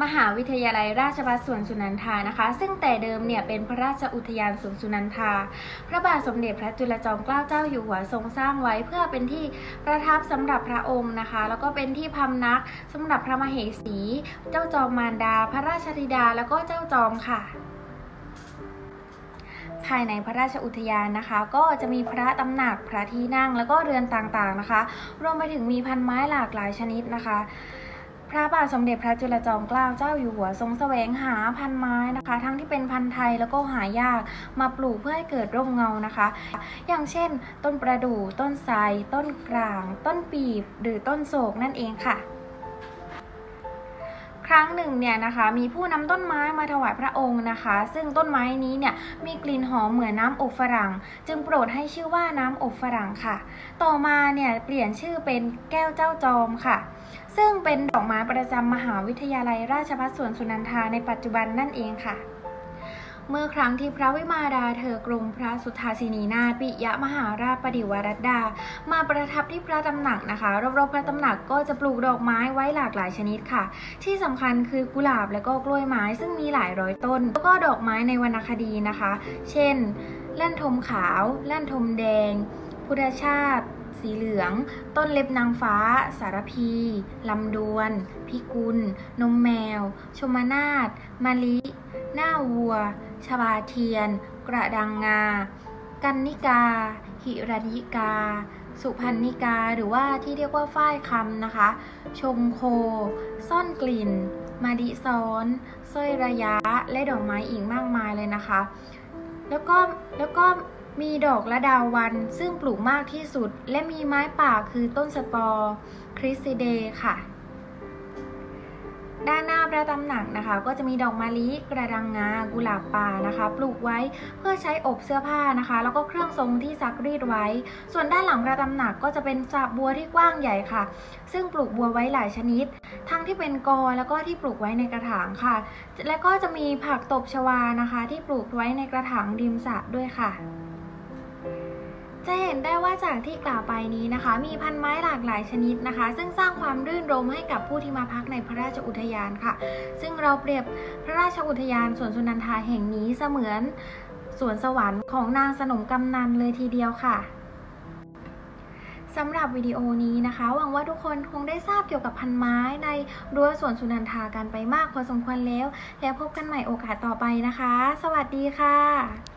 มหาวิทยาลัยราชภัฏสวนสุนันทานะคะ ซึ่งแต่เดิมเนี่ยเป็นพระราชอุทยานสวนสุนันทา พระบาทสมเด็จพระจุลจอมเกล้าเจ้าอยู่หัวทรงสร้างไว้เพื่อเป็นที่ประทับสำหรับพระองค์นะคะ แล้วก็เป็นที่พำนักสำหรับพระมเหสี เจ้าจอมมารดา พระราชธิดา แล้วก็เจ้าจอมค่ะภายในพระราชอุทยานนะคะ ก็จะมีพระตำหนักพระที่นั่งแล้วก็เรือนต่างๆนะคะ รวมไปถึงมีพันไม้หลากหลายชนิดนะคะ พระบาทสมเด็จพระจุลจอมเกล้าเจ้าอยู่หัวทรงแสวงหาพันไม้นะคะ ทั้งที่เป็นพันธุ์ไทยแล้วก็หายากมาปลูกเพื่อให้เกิดร่มเงานะคะ อย่างเช่น ต้นประดู่ต้นไทรต้นกลาง ต้นปีบ หรือต้นโศกนั่นเองค่ะ ครั้งหนึ่งเนี่ยนะคะมีผู้นำต้นไม้มาถวายพระองค์นะคะ ซึ่งต้นไม้นี้เนี่ยมีกลิ่นหอมเหมือนน้ำอบฝรั่ง จึงโปรดให้ชื่อว่าน้ำอบฝรั่งค่ะ ต่อมาเนี่ยเปลี่ยนชื่อเป็นแก้วเจ้าจอมค่ะ ซึ่งเป็นดอกไม้ประจำมหาวิทยาลัยราชภัฏสวนสุนันทาในปัจจุบันนั่นเองค่ะ เมื่อครั้งที่พระวิมาดาเธอกรุงพระสุทธาสินีนาถปิยะมหาราชปดิวรัตดา มาประทับที่พระตำหนักนะคะ รอบๆพระตำหนักก็จะปลูกดอกไม้ไว้หลากหลายชนิดค่ะ ที่สำคัญคือกุหลาบและก็กล้วยไม้ซึ่งมีหลายร้อยต้น แล้วก็ดอกไม้ในวรรณคดีนะคะ เช่นแล่นทมขาวแล่นทมแดง พุทธชาติสีเหลือง ต้นเล็บนางฟ้า สารพี ลำดวน พิกุล นมแมว ชมนาฏมะลิ หน้าวัว ชบาเทียน กระดังงา กันนิกา หิรัญญิกา สุพรรณิกาหรือว่าที่เรียกว่าฝ้ายคำนะคะชมโค ซ่อนกลิ่น มาดิซ้อนสร้อยระยะ และดอกไม้อีกมากมายเลยนะคะ แล้วก็แล้วก็มีดอกละดาวันซึ่งปลูกมากที่สุด และมีไม้ป่าคือต้นสตอ คริสซิเดค่ะ ด้านหน้าพระตำหนักนะคะ ก็จะมีดอกมะลิกระดังงากุหลาบป่านะคะ ปลูกไว้เพื่อใช้อบเสื้อผ้านะคะ แล้วก็เครื่องทรงที่ซักรีดไว้ ส่วนด้านหลังพระตำหนักก็จะเป็นสระบัวที่กว้างใหญ่ค่ะ ซึ่งปลูกบัวไว้หลายชนิด ทั้งที่เป็นกอแล้วก็ที่ปลูกไว้ในกระถางค่ะ และก็จะมีผักตบชวานะคะ ที่ปลูกไว้ในกระถางริมสระด้วยค่ะ จะเห็นได้ว่าจากที่กล่าวไปนี้นะคะ มีพันไม้หลากหลายชนิดนะคะ ซึ่งสร้างความรื่นรมให้กับผู้ที่มาพักในพระราชอุทยานค่ะ ซึ่งเราเปรียบพระราชอุทยานสวนสุนันทาแห่งนี้เสมือนสวนสวรรค์ของนางสนมกำนันเลยทีเดียวค่ะสำหรับวิดีโอนี้นะคะ หวังว่าทุกคนคงได้ทราบเกี่ยวกับพันไม้ในรั้วสวนสุนันทากันไปมากพอสมควรแล้ว แล้วพบกันใหม่โอกาสต่อไปนะคะ สวัสดีค่ะ